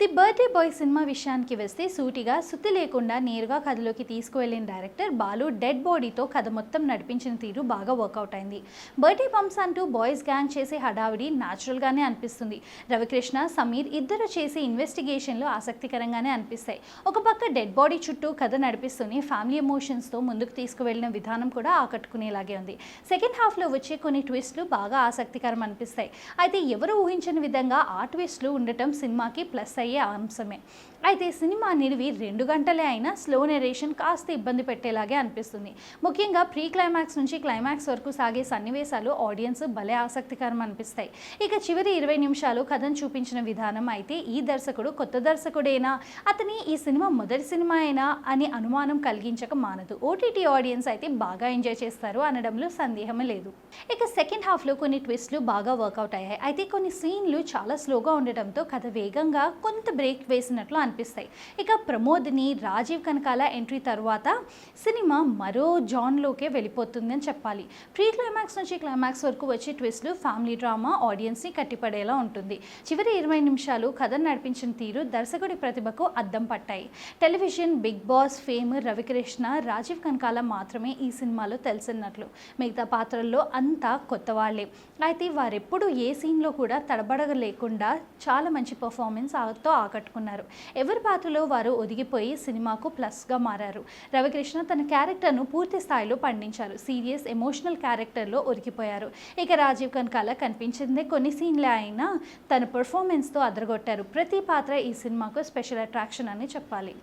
The birthday boy cinema విషయానికి వస్తే సూటిగా సుత్తి లేకుండా నేరుగా కథలోకి తీసుకువెళ్ళిన డైరెక్టర్ బాలు డెడ్ బాడీతో కథ మొత్తం నడిపించిన తీరు బాగా వర్కౌట్ అయింది. బర్త్డే పంప్స్ అంటూ బాయ్స్ గ్యాంగ్ చేసే హడావిడి న్యాచురల్గానే అనిపిస్తుంది. రవికృష్ణ సమీర్ ఇద్దరు చేసే ఇన్వెస్టిగేషన్లు ఆసక్తికరంగానే అనిపిస్తాయి. ఒక పక్క డెడ్ బాడీ చుట్టూ కథ నడిపిస్తూనే ఫ్యామిలీ ఎమోషన్స్తో ముందుకు తీసుకువెళ్ళిన విధానం కూడా ఆకట్టుకునేలాగే ఉంది. సెకండ్ హాఫ్లో వచ్చే కొన్ని ట్విస్ట్లు బాగా ఆసక్తికరం అనిపిస్తాయి. అయితే ఎవరు ఊహించని విధంగా ఆ ట్విస్ట్లు ఉండటం సినిమాకి ప్లస్ అయ్యే అంశమే. అయితే సినిమా నిడివి రెండు గంటలే అయినా స్లో నెరేషన్ కాస్త ఇబ్బంది పెట్టేలాగే అనిపిస్తుంది. ముఖ్యంగా ప్రీ క్లైమాక్స్ నుంచి క్లైమాక్స్ వరకు సాగే సన్నివేశాలు ఆడియన్స్ భలే ఆసక్తికరం అనిపిస్తాయి. ఇక చివరి ఇరవై నిమిషాలు కథను చూపించిన విధానం అయితే ఈ దర్శకుడు కొత్త దర్శకుడేనా? అతని ఈ సినిమా మొదటి సినిమా అయినా అని అనుమానం కలిగించక మానదు. ఓటీటీ ఆడియన్స్ అయితే బాగా ఎంజాయ్ చేస్తారు అనడంలో సందేహం లేదు. ఇక సెకండ్ హాఫ్లో కొన్ని ట్విస్ట్లు బాగా వర్కౌట్ అయ్యాయి. అయితే కొన్ని సీన్లు చాలా స్లోగా ఉండటంతో కథ వేగంగా కొంత బ్రేక్ వేసినట్లు అనిపిస్తాయి. ఇక ప్రమోద్ని రాజీవ్ కనకాల ఎంట్రీ తర్వాత సినిమా మరో జాన్లోకే వెళ్ళిపోతుందని చెప్పాలి. ప్రీ క్లైమాక్స్ నుంచి క్లైమాక్స్ వరకు వచ్చే ట్విస్ట్లు ఫ్యామిలీ డ్రామా ఆడియన్స్ని కట్టిపడేలా ఉంటుంది. చివరి ఇరవై నిమిషాలు కథ నడిపించిన తీరు దర్శకుడి ప్రతిభకు అద్దం పట్టాయి. Television big boss fame Ravikrishna Rajeev Kanakala మాత్రమే ఈ సినిమాలో తెలిసినట్లు. మిగతా పాత్రల్లో అంతా కొత్త వాళ్ళే. అయితే వారెప్పుడు ఏ సీన్లో కూడా తడబడగలేకుండా చాలా మంచి పర్ఫార్మెన్స్ తో ఆకట్టుకున్నారు. ఎవరి పాత్రలో వారు ఒదిగిపోయి సినిమాకు ప్లస్గా మారారు. రవికృష్ణ తన క్యారెక్టర్ను పూర్తి స్థాయిలో పండించారు. సీరియస్ ఎమోషనల్ క్యారెక్టర్లో ఒరిగిపోయారు. ఇక రాజీవ్ కనకాల కనిపించిందే కొన్ని సీన్లే అయినా తన పెర్ఫార్మెన్స్తో అదరగొట్టారు. ప్రతి పాత్ర ఈ సినిమాకు స్పెషల్ అట్రాక్షన్ అని చెప్పాలి.